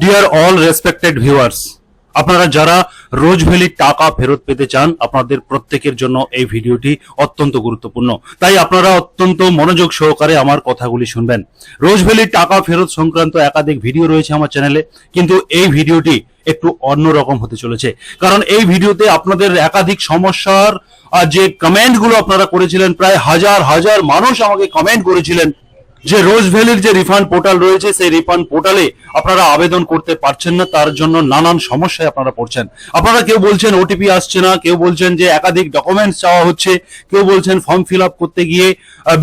Deer all respected viewers আপনারা যারা রোজ ভ্যালির টাকা ফেরত পেতে চান, আপনাদের প্রত্যেকের জন্য এই ভিডিওটি অত্যন্ত গুরুত্বপূর্ণ। তাই আপনারা অত্যন্ত মনোযোগ সহকারে আমার কথাগুলি শুনবেন। রোজ ভ্যালির টাকা ফেরত সংক্রান্ত একাধিক ভিডিও রয়েছে আমার চ্যানেলে, কিন্তু এই ভিডিওটি একটু অন্যরকম হতে চলেছে। কারণ এই ভিডিওতে আপনাদের একাধিক সমস্যার যে কমেন্টগুলো আপনারা করেছিলেন, প্রায় হাজার হাজার মানুষ আমাকে কমেন্ট করেছিলেন। যে রোজ ভ্যালির যে রিফান্ড পোর্টাল রয়েছে, সেই রিফান্ড পোর্টালে আপনারা আবেদন করতে পারছেন না, তার জন্য নানান সমস্যায় আপনারা পড়ছেন। আপনারা কেউ বলছেন ওটিপি আসছে না, কেউ বলছেন যে একাধিক ডকুমেন্টস চাওয়া হচ্ছে, কেউ বলছেন ফর্ম ফিল আপ করতে গিয়ে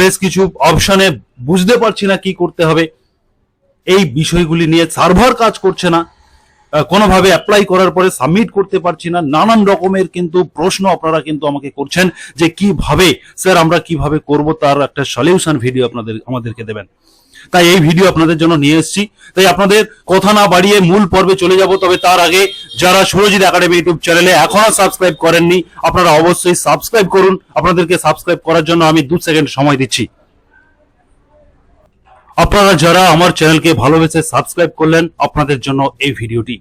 বেশ কিছু অপশানে বুঝতে পারছি না কি করতে হবে। এই বিষয়গুলি নিয়ে সার্ভার কাজ করছে না। কোনোভাবে অ্যাপ্লাই করার পরে সাবমিট করতে পারছি না। নানান রকমের কিন্তু প্রশ্ন আপনারা কিন্তু আমাকে করছেন যে কীভাবে, স্যার আমরা কীভাবে করব তার একটা সলিউশন ভিডিও আপনাদের, আমাদেরকে দেবেন। তাই এই ভিডিও আপনাদের জন্য নিয়ে এসেছি। তাই আপনাদের কথা না বাড়িয়ে মূল পর্বে চলে যাব, তবে তার আগে যারা সুরজিৎ একাডেমি ইউটিউব চ্যানেলে এখনও সাবস্ক্রাইব করেননি, আপনারা অবশ্যই সাবস্ক্রাইব করুন। আপনাদেরকে সাবস্ক্রাইব করার জন্য আমি দু সেকেন্ড সময় দিচ্ছি। আপনারা যারা আমার চ্যানেলকে ভালোবেসে সাবস্ক্রাইব করলেন, আপনাদের জন্য এই ভিডিওটি।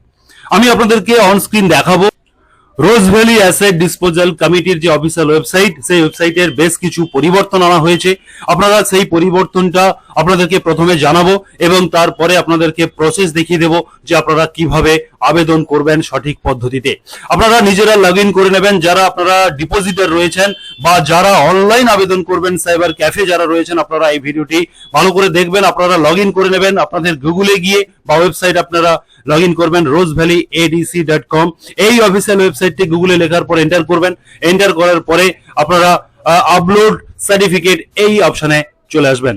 আমি আপনাদেরকে অনস্ক্রিন দেখাবো। রোজ ভ্যালি অ্যাসেট ডিসপোজাল কমিটির যে অফিসিয়াল ওয়েবসাইট সেই ওয়েবসাইটের বেশ কিছু পরিবর্তন আনা হয়েছে। আপনারা সেই পরিবর্তনটা আপনাদেরকে প্রথমে জানাব এবং তারপরে আপনাদেরকে প্রসেস দেখিয়ে দেবো যে আপনারা কীভাবে আবেদন করবেন সঠিক পদ্ধতিতে। আপনারা নিজেরা লগ করে নেবেন, যারা আপনারা ডিপোজিটার রয়েছেন বা যারা অনলাইন আবেদন করবেন সাইবার ক্যাফে যারা রয়েছেন, আপনারা এই ভিডিওটি ভালো করে দেখবেন, আপনারা লগ করে নেবেন, আপনাদের গুগলে গিয়ে বা ওয়েবসাইট আপনারা লগ করবেন Rose Valley ADC dot com এই অফিসিয়াল ওয়েবসাইটটি গুগলে লেখার পর এন্টার করবেন। এন্টার করার পরে আপনারা আপলোড সার্টিফিকেট এই অপশনে চলে আসবেন।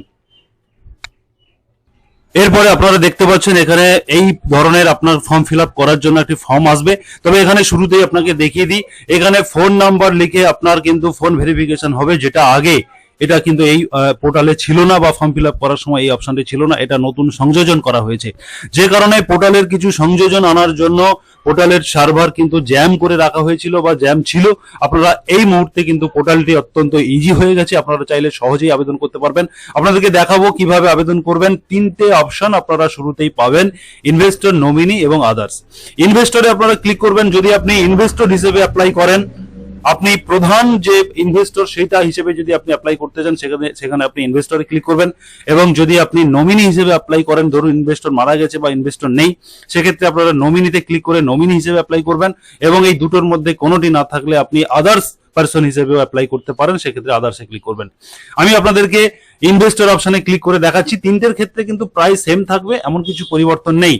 এরপরে আপনারা দেখতে পাচ্ছেন এখানে এই ধরনের আপনার ফর্ম ফিল করার জন্য একটি ফর্ম আসবে। তবে এখানে শুরুতেই আপনাকে দেখিয়ে দিই, এখানে ফোন নাম্বার লিখে আপনার কিন্তু ফোন ভেরিফিকেশন হবে যেটা আগে। এটা কিন্তু এই পোর্টালে ছিল না বা ফর্ম ফিল করার সময় এই অপশনটি ছিল না, এটা নতুন সংযোজন করা হয়েছে। যে কারণে পোর্টালের কিছু সংযোজন আনার জন্য পোর্টালের সার্ভার কিন্তু জ্যাম করে রাখা হয়েছিল বা জ্যাম ছিল। আপনারা এই মুহূর্তে কিন্তু পোর্টালটি অত্যন্ত ইজি হয়ে গেছে, আপনারা চাইলে সহজেই আবেদন করতে পারবেন। আপনাদেরকে দেখাবো কীভাবে আবেদন করবেন, তিনটে অপশন আপনারা শুরুতেই পাবেন ইনভেস্টর নমিনি এবং আদার্স ইনভেস্টরে আপনারা ক্লিক করবেন, যদি আপনি ইনভেস্টর হিসেবে অ্যাপ্লাই করেন আপনি প্রধান যে ইনভেস্টর সেটা হিসেবে যদি আপনি অ্যাপ্লাই করতে চান, সেখানে সেখানে আপনি ইনভেস্টরে ক্লিক করবেন। এবং যদি আপনি নমিনি হিসেবে অ্যাপ্লাই করেন, ধরুন ইনভেস্টর মারা গেছে বা ইনভেস্টর নেই, সেক্ষেত্রে আপনারা নমিনিতে ক্লিক করে নমিনি হিসেবে অ্যাপ্লাই করবেন। এবং এই দুটোর মধ্যে কোনোটি না থাকলে আপনি আদার্স পার্সন হিসেবেও অ্যাপ্লাই করতে পারেন, সেক্ষেত্রে আদার্সে ক্লিক করবেন। আমি আপনাদেরকে ইনভেস্টর অপশনে ক্লিক করে দেখাচ্ছি। তিনটের ক্ষেত্রে কিন্তু প্রায় সেম থাকবে, এমন কিছু পরিবর্তন নেই।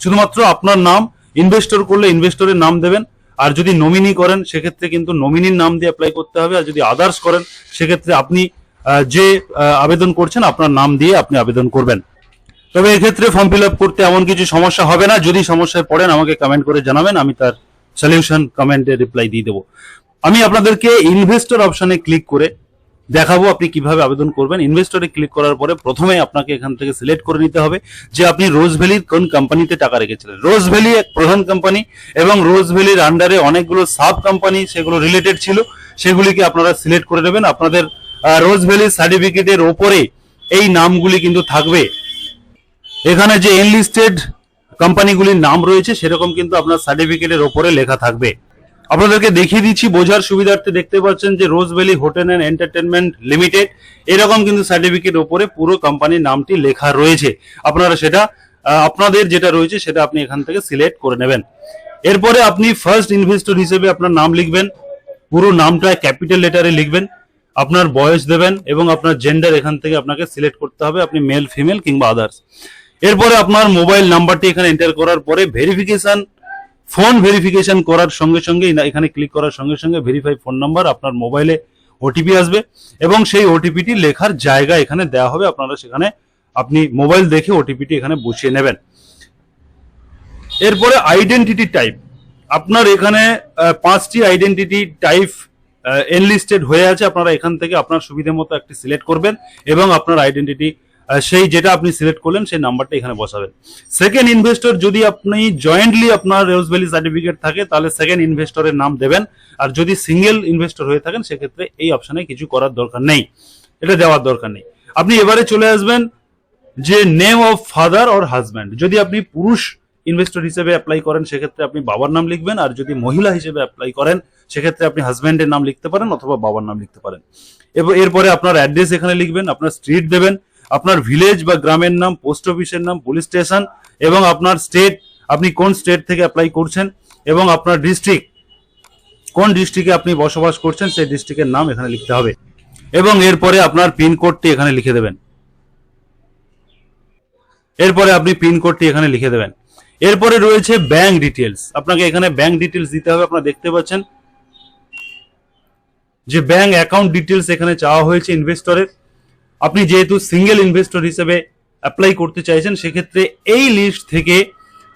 শুধুমাত্র আপনার নাম ইনভেস্টর করলে ইনভেস্টরের নাম দেবেন। আর যদি নমিনি করেন, সেক্ষেত্রে কিন্তু নমিনির নাম দিয়ে অ্যাপ্লাই করতে হবে। আর যদি আদার্স করেন, সেক্ষেত্রে আপনি যে আবেদন করছেন, আপনার নাম দিয়ে আপনি আবেদন করবেন। তবে এক্ষেত্রে ফর্ম ফিল আপ করতে এমন কিছু সমস্যা হবে না। যদি সমস্যায় পড়েন, আমাকে কমেন্ট করে জানাবেন, আমি তার সলিউশন কমেন্টে রিপ্লাই দিয়ে দেবো। আমি আপনাদেরকে ইনভেস্টর অপশনে ক্লিক করে দেখাবো আপনি কীভাবে আবেদন করবেন। ইনভেস্টরে ক্লিক করার পরে প্রথমে আপনাকে এখান থেকে সিলেক্ট করে নিতে হবে যে আপনি রোজ ভ্যালির কোন কোম্পানিতে টাকা রেখেছিলেন। রোজ ভ্যালি এক প্রধান কোম্পানি এবং রোজ ভ্যালির আন্ডারে অনেকগুলো সাব কোম্পানি সেগুলো রিলেটেড ছিল, সেগুলিকে আপনারা সিলেক্ট করে নেবেন। আপনাদের রোজ ভ্যালি সার্টিফিকেটের ওপরে এই নামগুলি কিন্তু থাকবে। এখানে যে এনলিস্টেড কোম্পানিগুলির নাম রয়েছে, সেরকম কিন্তু আপনার সার্টিফিকেটের ওপরে লেখা থাকবে। আপনাদেরকে দেখিয়ে দিচ্ছি, বোঝার সুবিধার্থে দেখতে পাচ্ছেন যে Rose Valley hotel and entertainment limited. এরকম কিন্তু সার্টিফিকেট ওপরে পুরো কোম্পানির নামটি লেখা রয়েছে। আপনারা সেটা আপনাদের যেটা রয়েছে সেটা আপনি এখান থেকে সিলেক্ট করে নেবেন। এরপরে আপনি ফার্স্ট ইনভেস্টর হিসেবে আপনার নাম লিখবেন। পুরো নামটা ক্যাপিটাল লেটারে লিখবেন। আপনার বয়স দেবেন এবং আপনার জেন্ডার এখান থেকে আপনাকে সিলেক্ট করতে হবে। আপনি মেল ফিমেল কিংবা আদার্স এরপরে আপনার মোবাইল নাম্বারটি এখানে এন্টার করার পরে ভেরিফিকেশন ফোন ভেরিফিকেশন করার সঙ্গে সঙ্গে এখানে ক্লিক করার সঙ্গে সঙ্গে ভেরিফাই ফোন নাম্বার আপনার মোবাইলে ওটিপি আসবে এবং সেই ওটিপিটি লেখার জায়গা এখানে দেওয়া হবে। আপনারা সেখানে আপনি মোবাইল দেখে ওটিপিটি এখানে বসিয়ে নেবেন। এরপরে আইডেন্টিটি টাইপ আপনার এখানে পাঁচটি আইডেন্টিটি টাইপ এনলিস্টেড হয়ে আছে। আপনারা এখান থেকে আপনার সুবিধা মতো একটি সিলেক্ট করবেন এবং আপনার আইডেন্টিটি সেই যেটা আপনি সিলেক্ট করলেন, সেই নাম্বারটা এখানে বসাবেন। সেকেন্ড ইনভেস্টর যদি আপনি জয়েন্টলি আপনার রেউস ভ্যালি সার্টিফিকেট থাকে, তাহলে সেকেন্ড ইনভেস্টরের নাম দেবেন। আর যদি সিঙ্গেল ইনভেস্টর হয়ে থাকেন, সেক্ষেত্রে এই অপশনে কিছু করার দরকার নেই। এটা দেওয়ার দরকার নেই। আপনি এবারে চলে আসবেন যে name of father or husband যদি আপনি পুরুষ ইনভেস্টর হিসেবে অ্যাপ্লাই করেন, সেক্ষেত্রে আপনি বাবার নাম লিখবেন। আর যদি মহিলা হিসেবে অ্যাপ্লাই করেন, সেক্ষেত্রে আপনি হাজব্যান্ডের নাম লিখতে পারেন অথবা বাবার নাম লিখতে পারেন। এরপরে আপনার অ্যাড্রেস এখানে লিখবেন, আপনার স্ট্রিট দেবেন। আপনার ভিলেজ বা গ্রামের নাম পোস্ট অফিসের নাম পুলিশ স্টেশন এবং আপনার স্টেট আপনি কোন স্টেট থেকে অ্যাপ্লাই করছেন এবং আপনার ডিস্ট্রিক্ট কোন ডিস্ট্রিক্টে আপনি বসবাস করছেন, সেই ডিস্ট্রিক্টের নাম এখানে লিখতে হবে। এবং এরপরে আপনার পিনকোডটি এখানে লিখে দেবেন। এরপরে আপনি পিনকোডটি এখানে লিখে দেবেন। এরপরে রয়েছে ব্যাংক ডিটেলস আপনাকে এখানে ব্যাংক ডিটেলস দিতে হবে। আপনারা দেখতে পাচ্ছেন যে ব্যাংক অ্যাকাউন্ট ডিটেলস এখানে চাওয়া হয়েছে ইনভেস্টরের আপনি যেহেতু সিঙ্গেল ইনভেস্টর হিসেবে অ্যাপ্লাই করতে চাইছেন, সেক্ষেত্রে এই লিস্ট থেকে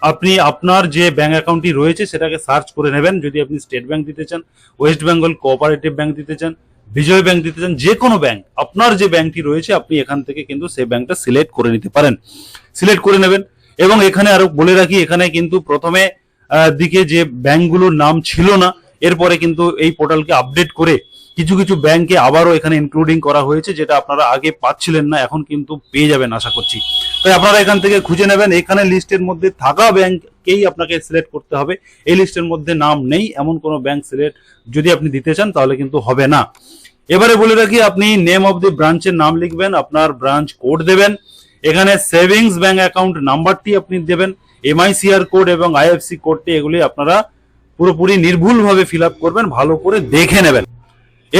আপনি আপনার যে ব্যাঙ্ক অ্যাকাউন্টটি রয়েছে, সেটাকে সার্চ করে নেবেন। যদি আপনি স্টেট ব্যাংক দিতে চান ওয়েস্ট বেঙ্গল কোঅপারেটিভ ব্যাংক দিতে চান, বিজয় ব্যাংক দিতে চান, যে কোনো ব্যাংক আপনার যে ব্যাংকটি রয়েছে, আপনি এখান থেকে কিন্তু সেই ব্যাংকটা সিলেক্ট করে নিতে পারেন। সিলেক্ট করে নেবেন এবং এখানে আরও বলে রাখি, এখানে কিন্তু প্রথমে দিকে যে ব্যাংকগুলোর নাম ছিল না, এরপরে কিন্তু এই পোর্টালকে আপডেট করে কিছু কিছু ব্যাংকে আবারও এখানে ইনক্লুডিং করা হয়েছে, যেটা আপনারা আগে পাচ্ছিলেন না, এখন কিন্তু পেয়ে যাবেন আশা করছি। তাই আপনারা এখান থেকে খুঁজে নেবেন, এখানে লিস্টের মধ্যে থাকা ব্যাংককেই আপনাকে সিলেক্ট করতে হবে। এই লিস্টের মধ্যে নাম নেই, এমন কোনো ব্যাংক সিলেক্ট যদি আপনি দিতে চান, তাহলে কিন্তু হবে না। এবারে বলে রাখি, আপনি নেম অফ দি ব্রাঞ্চের নাম লিখবেন, আপনার ব্রাঞ্চ কোড দেবেন, এখানে সেভিংস ব্যাংক অ্যাকাউন্ট নাম্বারটি আপনি দেবেন এমআইসিআর কোড এবং আইএফসি কোডটি এগুলি আপনারা পুরোপুরি নির্ভুলভাবে ফিল আপ করবেন, ভালো করে দেখে নেবেন।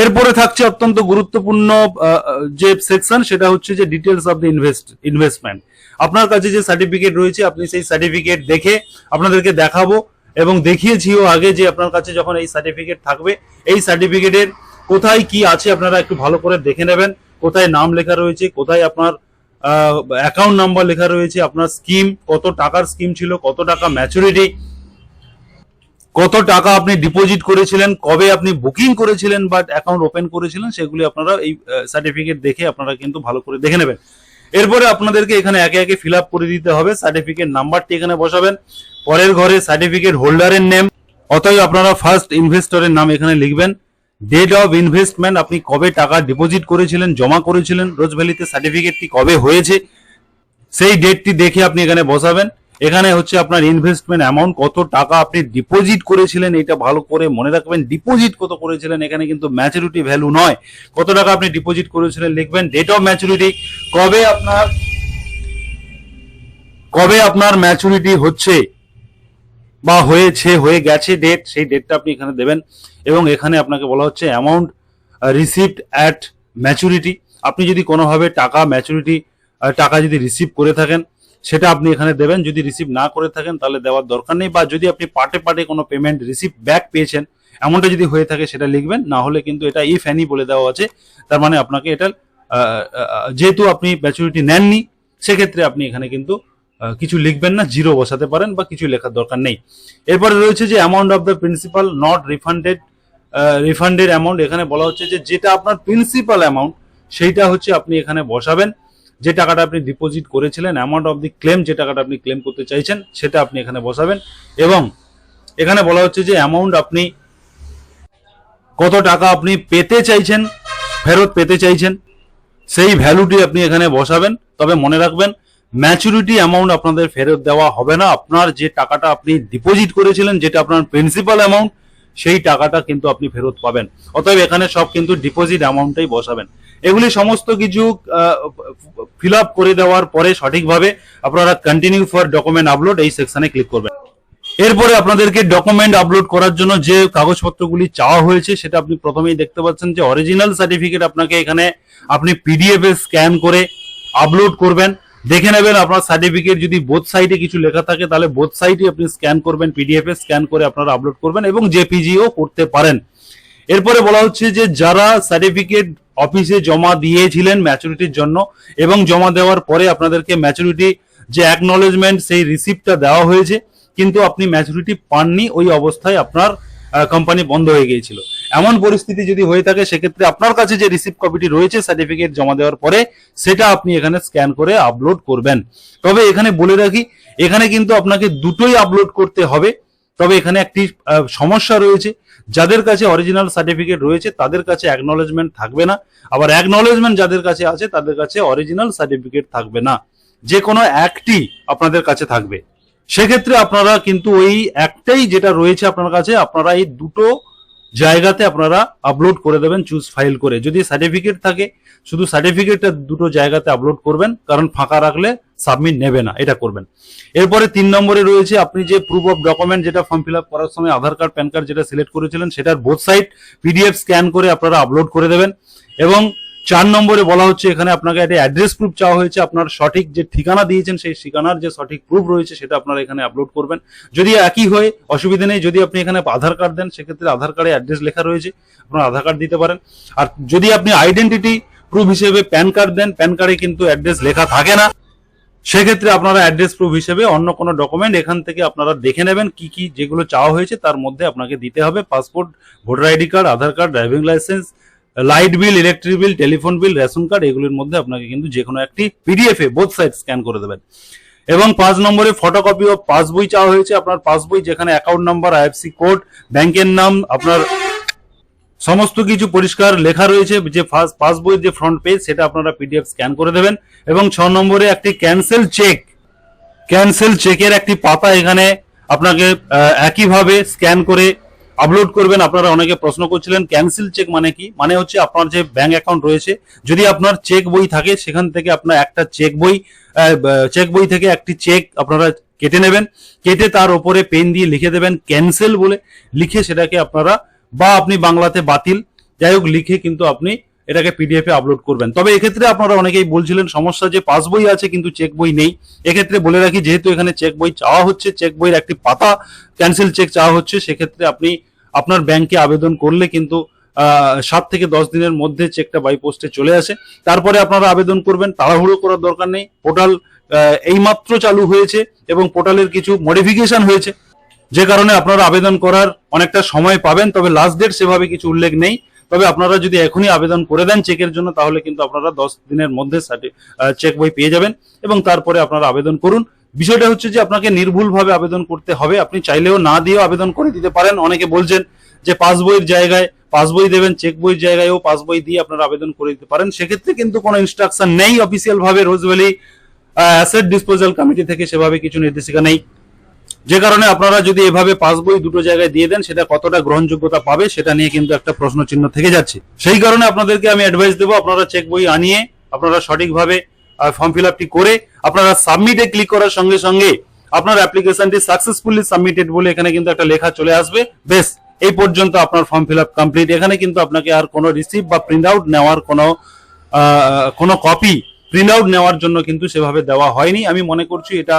এরপরে থাকছে অত্যন্ত গুরুত্বপূর্ণ যে সেকশন সেটা হচ্ছে যে details of the invest investment আপনার কাছে যে সার্টিফিকেট রয়েছে, আপনি সেই সার্টিফিকেট দেখে আপনাদেরকে দেখাবো এবং দেখিয়েছিও আগে যে আপনার কাছে যখন এই সার্টিফিকেট থাকবে, এই সার্টিফিকেটের কোথায় কি আছে আপনারা একটু ভালো করে দেখে নেবেন, কোথায় নাম লেখা রয়েছে, কোথায় আপনার অ্যাকাউন্ট নাম্বার লেখা রয়েছে, আপনার স্কিম কত টাকার স্কিম ছিল, কত টাকা ম্যাচুরিটি কত টাকা আপনি ডিপোজিট করেছিলেন, কবে আপনি বুকিং করেছিলেন বাট অ্যাকাউন্ট ওপেন করেছিলেন, সেগুলি আপনারা এই সার্টিফিকেট দেখে আপনারা কিন্তু ভালো করে দেখে নেবেন। এরপরে আপনাদেরকে এখানে একে একে ফিল করে দিতে হবে সার্টিফিকেট নাম্বারটি এখানে বসাবেন। পরের ঘরে সার্টিফিকেট হোল্ডারের নেম অতএব আপনারা ফার্স্ট ইনভেস্টরের নাম এখানে লিখবেন। ডেট অফ ইনভেস্টমেন্ট আপনি কবে টাকা ডিপোজিট করেছিলেন, জমা করেছিলেন, রোজ ভ্যালিতে সার্টিফিকেটটি কবে হয়েছে, সেই ডেটটি দেখে আপনি এখানে বসাবেন। এখানে হচ্ছে আপনার ইনভেস্টমেন্ট অ্যামাউন্ট কত টাকা আপনি ডিপোজিট করেছিলেন, এটা ভালো করে মনে রাখবেন। ডিপোজিট কত করেছিলেন, এখানে কিন্তু ম্যাচুরিটি ভ্যালু নয়। কত টাকা আপনি ডিপোজিট করেছিলেন, লিখবেন ডেট অফ ম্যাচুরিটি কবে আপনার কবে আপনার ম্যাচুরিটি হচ্ছে, বা হয়েছে, হয়ে গেছে ডেট সেই ডেটটা আপনি এখানে দেবেন। এবং এখানে আপনাকে বলা হচ্ছে অ্যামাউন্ট রিসিভড অ্যাট ম্যাচুরিটি আপনি যদি কোনোভাবে টাকা ম্যাচুরিটি টাকা যদি রিসিভ করে থাকেন সেটা আপনি এখানে দেবেন। যদি রিসিভ না করে থাকেন, তাহলে দেওয়ার দরকার নেই। বা যদি আপনি পার্টে পার্টে কোনো পেমেন্ট রিসিভ ব্যাক পেয়েছেন, এমনটা যদি হয়ে থাকে, সেটা লিখবেন। না হলে কিন্তু এটা ইফ অ্যানি বলে দেওয়া আছে। তার মানে আপনাকে এটা যেহেতু আপনি ম্যাচুরিটি নেননি, সেক্ষেত্রে আপনি এখানে কিন্তু কিছু লিখবেন না জিরো বসাতে পারেন বা কিছু লেখার দরকার নেই। এরপরে রয়েছে যে amount of the principal not refunded refunded amount এখানে বলা হচ্ছে যে যেটা আপনার প্রিন্সিপাল অ্যামাউন্ট সেইটা হচ্ছে আপনি এখানে বসাবেন। যে টাকাটা আপনি ডিপোজিট করেছিলেন অ্যামাউন্ট অফ দি ক্লেম যে টাকাটা আপনি ক্লেম করতে চাইছেন, সেটা আপনি এখানে বসাবেন এবং এখানে বলা হচ্ছে যে অ্যামাউন্ট আপনি কত টাকা আপনি পেতে চাইছেন, ফেরত পেতে চাইছেন, সেই ভ্যালুটি আপনি এখানে বসাবেন। তবে মনে রাখবেন ম্যাচুরিটি অ্যামাউন্ট আপনাদের ফেরত দেওয়া হবে না। আপনার যে টাকাটা আপনি ডিপোজিট করেছিলেন, যেটা আপনার প্রিন্সিপাল অ্যামাউন্ট সেই টাকাটা কিন্তু আপনি ফেরত পাবেন। অতএব এখানে সব কিন্তু ডিপোজিট অ্যামাউন্টটাই বসাবেন। এগুলি সমস্ত কিছু ফিল আপ করে দেওয়ার পরে সঠিকভাবে আপনারা কন্টিনিউ ফর ডকুমেন্ট আপলোড এই সেকশনে ক্লিক করবেন। এরপরে আপনাদেরকে ডকুমেন্ট আপলোড করার জন্য যে কাগজপত্রগুলি চাওয়া হয়েছে, সেটা আপনি প্রথমেই দেখতে পাচ্ছেন যে অরিজিনাল সার্টিফিকেট আপনাকে এখানে আপনি পিডিএফ এ স্ক্যান করে আপলোড করবেন। দেখে নেবেন আপনার সার্টিফিকেট যদি বোথ সাইডে কিছু লেখা থাকে, তাহলে বোথ সাইডে আপনি স্ক্যান করবেন পিডিএফ এ স্ক্যান করে আপনারা আপলোড করবেন এবং জেপিজিও করতে পারেন। এরপরে বলা হচ্ছে যে যারা সার্টিফিকেট অফিসে জমা দিয়েছিলেন ম্যাচুরিটির জন্য এবং জমা দেওয়ার পরে আপনাদেরকে ম্যাচুরিটি যে অ্যাকনোলেজমেন্ট সেই রিসিপ্টটা দেওয়া হয়েছে, কিন্তু আপনি ম্যাচুরিটি পাননি, ওই অবস্থায় আপনার কোম্পানি বন্ধ হয়ে গিয়েছিল। এমন পরিস্থিতি যদি হয়ে থাকে, সেক্ষেত্রে আপনার কাছে যে রিসিপ্ট কপিটি রয়েছে সার্টিফিকেট জমা দেওয়ার পরে সেটা আপনি এখানে স্ক্যান করে আপলোড করবেন। তবে এখানে বলে রাখি, এখানে কিন্তু আপনাকে দুটোই আপলোড করতে হবে। তবে এখানে একটি সমস্যা রয়েছে। যাদের কাছে অরিজিনাল সার্টিফিকেট রয়েছে, তাদের কাছে অ্যাকনলেজমেন্ট থাকবে না। আবার অ্যাকনলেজমেন্ট যাদের কাছে আছে, তাদের কাছে অরিজিনাল সার্টিফিকেট থাকবে না। যে কোনো একটি আপনাদের কাছে থাকবে। সেক্ষেত্রে আপনারা কিন্তু ওই একটাই যেটা রয়েছে আপনার কাছে, আপনারা এই দুটো জায়গাতে আপনারা আপলোড করে দেবেন চুজ ফাইল করে। যদি সার্টিফিকেট থাকে, শুধু সার্টিফিকেটটা দুটো জায়গাতে আপলোড করবেন, কারণ ফাঁকা রাখলে সাবমিট নেবে না, এটা করবেন। এরপরে তিন নম্বরে রয়েছে, আপনি যে প্রুফ অফ ডকুমেন্ট যেটা ফর্ম ফিল আপ করার সময় আধার কার্ড প্যান কার্ড যেটা সিলেক্ট করেছিলেন, সেটার বোথ সাইড পিডিএফ স্ক্যান করে আপনারা আপলোড করে দেবেন। এবং চার নম্বরে বলা হচ্ছে এখানে আপনাকে একটা অ্যাড্রেস প্রুফ চাওয়া হয়েছে, আপনার সঠিক যে ঠিকানা দিয়েছেন, সেই ঠিকানার যে সঠিক প্রুফ রয়েছে, সেটা আপনারা এখানে আপলোড করবেন। যদি একই হয়, অসুবিধা নেই, যদি আপনি এখানে আধার কার্ড দেন, সেক্ষেত্রে আধার কার্ডে অ্যাড্রেস লেখা রয়েছে, আপনার আধার কার্ড দিতে পারেন। আর যদি আপনি আইডেন্টিটি প্রুফ হিসেবে প্যান কার্ড দেন প্যান কার্ডে কিন্তু অ্যাড্রেস লেখা থাকে না। সেক্ষেত্রে আপনারা অ্যাড্রেস প্রুফ হিসেবে অন্য কোনো ডকুমেন্ট এখান থেকে আপনারা দেখে নেবেন কি কি যেগুলো চাওয়া হয়েছে, তার মধ্যে আপনাকে দিতে হবে। Passport voter ID card Aadhaar card driving licence light bill, electric bill, telephone bill, ration card, এগুলির মধ্যে আপনাকে কিন্তু যে কোনো একটি পিডিএফ এ বোথ সাইড স্ক্যান করে দেবেন। এবং পাঁচ নম্বরে ফটোকপি অফ পাসবই চাওয়া হয়েছে। আপনার পাসবই যেখানে অ্যাকাউন্ট নাম্বার আইএফসি কোড ব্যাংকের নাম, আপনার সমস্ত কিছু পরিষ্কার লেখা রয়েছে। যে পাসবইয়ের যে ফ্রন্ট পেজ সেটা আপনারা পিডিএফ স্ক্যান করে দেবেন। এবং ছ নম্বরে একটি ক্যান্সেল চেক ক্যান্সেল চেকের একটি পাতা এখানে আপনাকে একইভাবে স্ক্যান করে আপলোড করবেন, আপনারা অনেকে প্রশ্ন করছিলেন ক্যান্সেল চেক মানে কি? মানে হচ্ছে আপনার যে ব্যাংক অ্যাকাউন্ট রয়েছে, যদি আপনার চেক বই থাকে, সেখান থেকে আপনার একটা চেক বই চেক বই থেকে একটি চেক আপনারা কেটে নেবেন, কেটে তার ওপরে পেন দিয়ে লিখে দেবেন ক্যান্সেল বলে। লিখে সেটাকে আপনারা, বা আপনি বাংলাতে বাতিল, যাই হোক, লিখে কিন্তু আপনি এটাকে পিডিএফ এ আপলোড করবেন। তবে এক্ষেত্রে আপনারা অনেকেই বলছিলেন, সমস্যা যে পাস বই আছে কিন্তু চেক বই নেই। এক্ষেত্রে বলে রাখি, যেহেতু এখানে চেক বই চাওয়া হচ্ছে চেক বইয়ের একটি পাতা ক্যান্সেল চেক চাওয়া হচ্ছে, সেক্ষেত্রে আপনি আপনার ব্যাংকে আবেদন করলে কিন্তু সাত থেকে দশ দিনের মধ্যে চেকটা বাই পোস্টে চলে আসে। তারপরে আপনারা আবেদন করবেন, তাড়াহুড়ো করার দরকার নেই। পোর্টাল এইমাত্র চালু হয়েছে এবং পোর্টালের কিছু মডিফিকেশন হয়েছে। যে কারণে আপনারা আবেদন করার অনেকটা সময় পাবেন, তবে লাস্ট ডেট সেভাবে কিছু উল্লেখ নেই। তবে আপনারা যদি এখনই আবেদন করে দেন চেকের জন্য, তাহলে কিন্তু আপনারা দশ দিনের মধ্যে চেক বই পেয়ে যাবেন এবং তারপরে আপনারা আবেদন করুন। বিষয়টা হচ্ছে যে আপনাকে নির্ভুলভাবে আবেদন করতে হবে। আপনি চাইলেও না দিয়েও আবেদন করে দিতে পারেন। অনেকে বলছেন যে পাস বইয়ের জায়গায়, পাস বই দেবেন চেক বইয়ের জায়গায়ও পাস বই দিয়ে আপনারা আবেদন করে দিতে পারেন। সেক্ষেত্রে কিন্তু কোনো ইনস্ট্রাকশন নেই অফিসিয়াল ভাবে। রোজভ্যালি অ্যাসেট ডিসপোজাল কমিটি থেকে সেভাবে কিছু নির্দেশিকা নেই। যে কারণে আপনারা যদি এভাবে পাস বই দুটো জায়গায় দিয়ে দেন, সেটা কতটা গ্রহণযোগ্যতা পাবে, সেটা নিয়ে কিন্তু একটা প্রশ্ন চিহ্ন থেকে যাচ্ছে। সেই কারণে আপনাদেরকে আমি অ্যাডভাইস দেবো, আপনারা চেক বই আনিয়ে, আপনারা সঠিকভাবে ফর্ম ফিল আপটি করে, আপনারা সাবমিটে ক্লিক করার সঙ্গে সঙ্গে আপনার অ্যাপ্লিকেশনটি সাকসেসফুলি সাবমিটেড বলে এখানে কিন্তু একটা লেখা চলে আসবে। বেশ, এই পর্যন্ত আপনার ফর্ম ফিল আপ কমপ্লিট এখানে কিন্তু আপনাকে আর কোনো রিসিভ বা প্রিন্ট আউট নেওয়ার কোনো কোনো কপি প্রিন্ট আউট নেওয়ার জন্য কিন্তু সেভাবে দেওয়া হয়নি। আমি মনে করছি এটা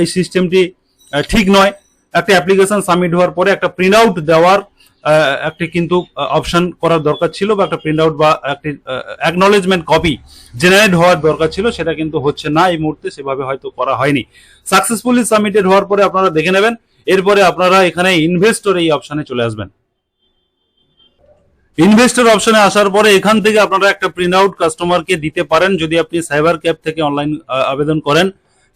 এই সিস্টেমটি ঠিক নয়। একটা অ্যাপ্লিকেশন সাবমিট হওয়ার পরে একটা প্রিন্ট আউট দেওয়ার একটি কিন্তু অপশন করার দরকার ছিল বা একটা প্রিন্ট আউট বা একটি অ্যাকনোলেজমেন্ট কপি জেনারেট হওয়ার দরকার ছিল, সেটা কিন্তু হচ্ছে না এই মুহূর্তে, সেভাবে হয়তো করা হয়নি। সাকসেসফুলি সাবমিটেড হওয়ার পরে আপনারা দেখে নেবেন, এরপরে আপনারা এখানে ইনভেস্টর এই অপশনে চলে আসবেন। ইনভেস্টর অপশনে আসার পরে এখান থেকে আপনারা একটা প্রিন্ট আউট কাস্টমারকে দিতে পারেন, যদি আপনি সাইবার ক্যাব থেকে অনলাইন আবেদন করেন।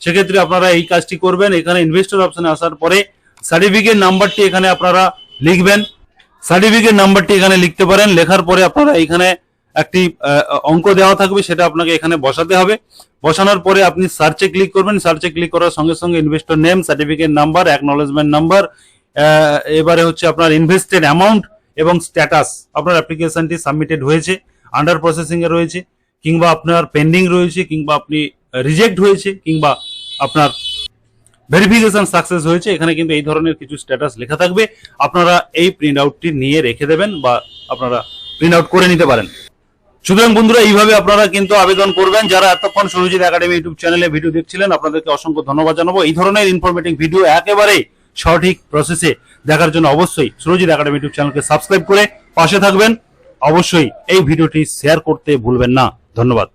সেক্ষেত্রে আপনারা এই কাজটি করবেন। এখানে ইনভেস্টর অপশনে আসার পরে সার্টিফিকেট নাম্বারটি এখানে আপনারা লিখবেন। সার্টিফিকেট নাম্বারটি এখানে লিখতে পারেন। লেখার পরে আপনারা এখানে একটি অঙ্ক দেওয়া থাকবে, সেটা আপনাকে এখানে বসাতে হবে। বসানোর পরে আপনি সার্চে ক্লিক করবেন। সার্চে ক্লিক করার সঙ্গে সঙ্গে investor name certificate number acknowledgement number এবারে হচ্ছে আপনার ইনভেস্টেড অ্যামাউন্ট এবং স্ট্যাটাস আপনার অ্যাপ্লিকেশনটি সাবমিটেড হয়েছে আন্ডার প্রসেসিংয়ে রয়েছে, কিংবা আপনার পেন্ডিং রয়েছে, কিংবা আপনি রিজেক্ট হয়েছে, কিংবা আপনার ভেরিফিকেশন সাকসেস হয়েছে। এখানে কিন্তু এই ধরনের কিছু স্ট্যাটাস লেখা থাকবে। আপনারা এই প্রিন্ট আউটটি নিয়ে রেখে দেবেন বা আপনারা প্রিন্ট আউট করে নিতে পারেন। সুতরাং বন্ধুরা, এইভাবে আপনারা কিন্তু আবেদন করবেন। যারা এতক্ষণ সুরজিৎ একাডেমি ইউটিউব চ্যানেলে ভিডিও দেখছিলেন, আপনাদেরকে অসংখ্য ধন্যবাদ জানাব। এই ধরনের ইনফরমেটিভ ভিডিও একেবারে সঠিক প্রসেসে দেখার জন্য অবশ্যই সুরজিৎ একাডেমি ইউটিউব চ্যানেলকে সাবস্ক্রাইব করে পাশে থাকবেন। অবশ্যই এই ভিডিওটি শেয়ার করতে ভুলবেন না। ধন্যবাদ।